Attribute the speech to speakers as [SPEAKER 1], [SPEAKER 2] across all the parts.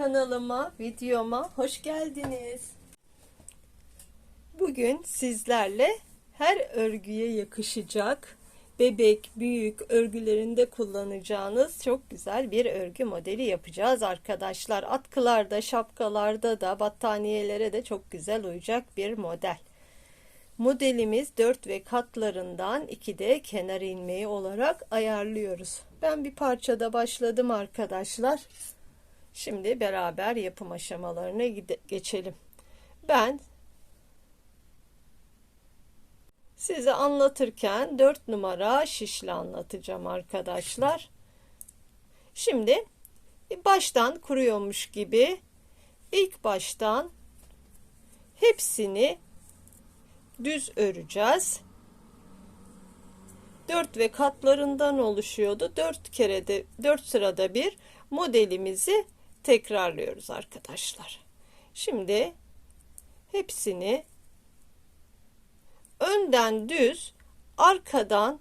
[SPEAKER 1] Kanalıma, videoma hoş geldiniz. Bugün sizlerle her örgüye yakışacak bebek, büyük örgülerinde kullanacağınız çok güzel bir örgü modeli yapacağız arkadaşlar. Atkılarda, şapkalarda da, battaniyelere de çok güzel uyacak bir model. Modelimiz 4 ve katlarından 2 de kenar ilmeği olarak ayarlıyoruz. Ben bir parçada başladım arkadaşlar. Şimdi beraber yapım aşamalarına geçelim. Ben size anlatırken 4 numara şişle anlatacağım arkadaşlar. Şimdi baştan kuruyormuş gibi ilk baştan hepsini düz öreceğiz. 4 ve katlarından oluşuyordu. 4 kere de 4 sırada bir modelimizi tekrarlıyoruz arkadaşlar. Şimdi hepsini önden düz, arkadan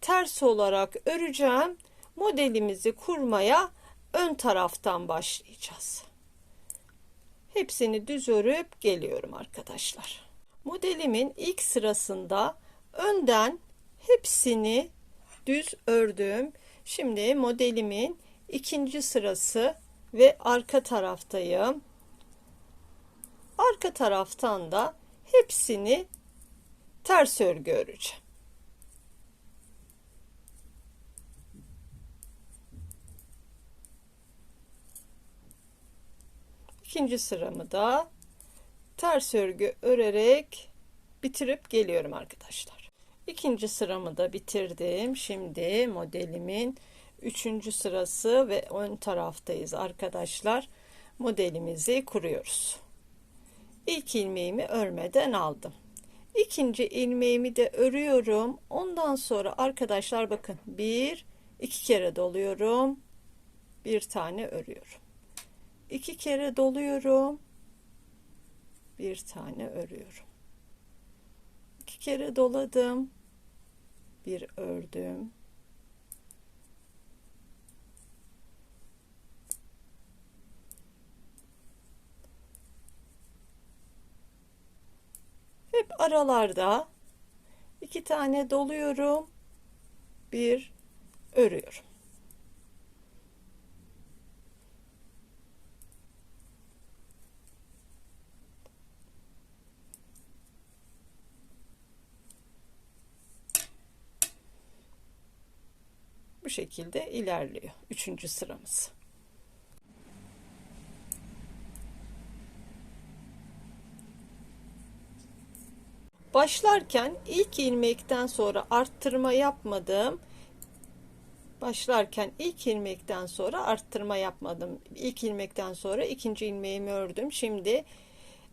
[SPEAKER 1] ters olarak öreceğim. Modelimizi kurmaya ön taraftan başlayacağız. Hepsini düz örüp geliyorum arkadaşlar. Modelimin ilk sırasında önden hepsini düz ördüm. Şimdi modelimin ikinci sırası ve arka taraftayım. Arka taraftan da hepsini ters örgü öreceğim. İkinci sıramı da ters örgü örerek bitirip geliyorum arkadaşlar. İkinci sıramı da bitirdim. Şimdi modelimin üçüncü sırası ve ön taraftayız arkadaşlar. Modelimizi kuruyoruz. İlk ilmeğimi örmeden aldım. İkinci ilmeğimi de örüyorum. Ondan sonra arkadaşlar bakın bir iki kere doluyorum. Bir tane örüyorum. İki kere doluyorum bir tane örüyorum. İki kere doladım. Bir ördüm. Aralarda iki tane doluyorum. Bir örüyorum. bu şekilde ilerliyor. Üçüncü sıramız. Başlarken ilk ilmekten sonra arttırma yapmadım. Başlarken ilk ilmekten sonra arttırma yapmadım. İlk ilmekten sonra ikinci ilmeğimi ördüm. Şimdi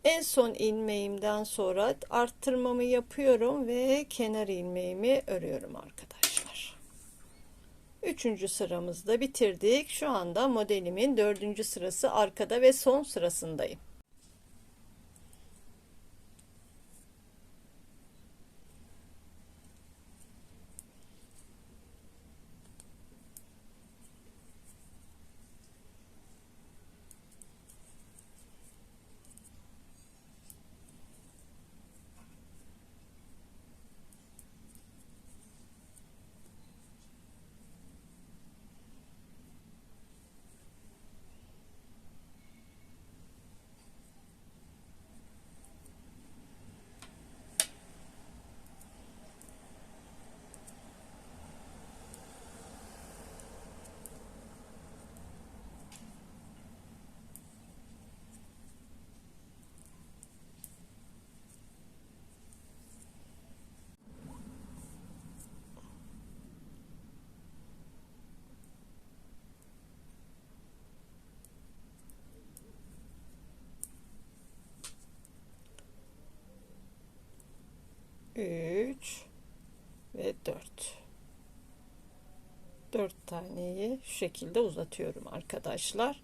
[SPEAKER 1] en son ilmeğimden sonra arttırmamı yapıyorum ve kenar ilmeğimi örüyorum arkadaşlar. Üçüncü sıramızda bitirdik. Şu anda modelimin dördüncü sırası arkada ve son sırasındayım. taneyi şu şekilde uzatıyorum arkadaşlar.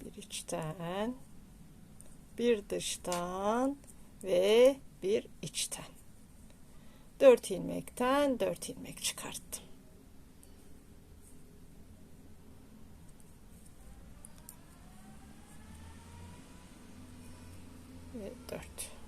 [SPEAKER 1] Bir içten, bir dıştan ve bir içten. 4 ilmekten 4 ilmek çıkarttım. Ve 4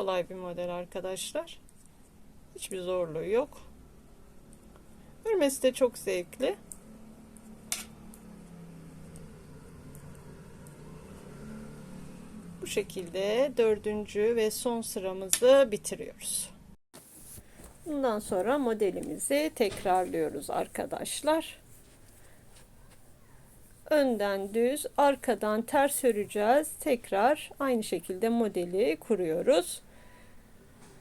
[SPEAKER 1] kolay bir model arkadaşlar. Hiçbir zorluğu yok. Örmesi de çok zevkli. Bu şekilde dördüncü ve son sıramızı bitiriyoruz. Bundan sonra modelimizi tekrarlıyoruz arkadaşlar. Önden düz, arkadan ters öreceğiz. Tekrar aynı şekilde modeli kuruyoruz.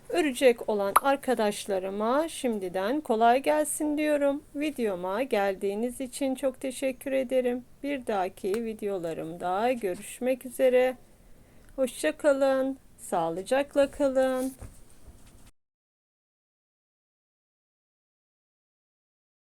[SPEAKER 1] Örecek olan arkadaşlarıma şimdiden kolay gelsin diyorum. Videoma geldiğiniz için çok teşekkür ederim. Bir dahaki videolarımda görüşmek üzere. Hoşça kalın, sağlıcakla kalın.